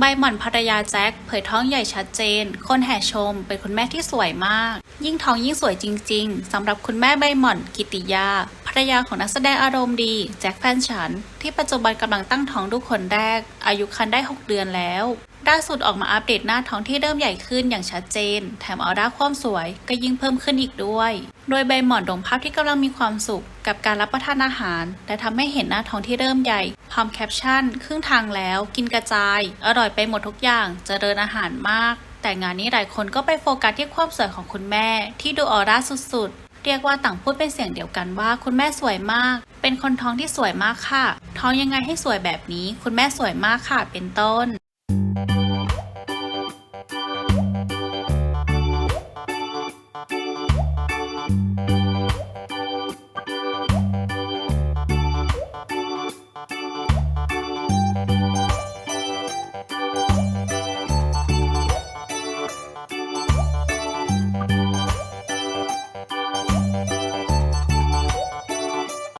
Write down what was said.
ใบหม่อนภรรยาแจ็คเผยท้องใหญ่ชัดเจน คนแห่ชม เป็นคุณแม่ที่สวยมาก ยิ่งท้องยิ่งสวยจริง ๆสำหรับคุณแม่ใบหม่อน กิติยาภรรยาของนักแสดงอารมณ์ดี แจ็คแฟนฉัน ที่ปัจจุบันกำลังตั้งท้องลูกคนแรก อายุครรภ์ได้ 6 เดือนแล้วล่าสุดออกมาอัปเดตหน้าท้องที่เริ่มใหญ่ขึ้นอย่างชัดเจน แถมออร่าความสวยก็ยิ่งเพิ่มขึ้นอีกด้วย โดยใบหมอนลงภาพที่กำลังมีความสุข กับการรับประทานอาหาร และทำให้เห็นหน้าท้องที่เริ่มใหญ่พร้อมแคปชั่น ครึ่งทางแล้วกินกระจาย อร่อยไปหมดทุกอย่างเจริญอาหารมาก แต่งานนี้หลายคนก็ไปโฟกัสที่ความสวยของคุณแม่ ที่ดูออร่าสุดๆ เรียกว่าต่างพูดเป็นเสียงเดียวกันว่า คุณแม่สวยมาก เป็นคนท้องที่สวยมากค่ะ ท้องยังไงให้สวยแบบนี้ คุณแม่สวยมากค่ะเป็นต้น you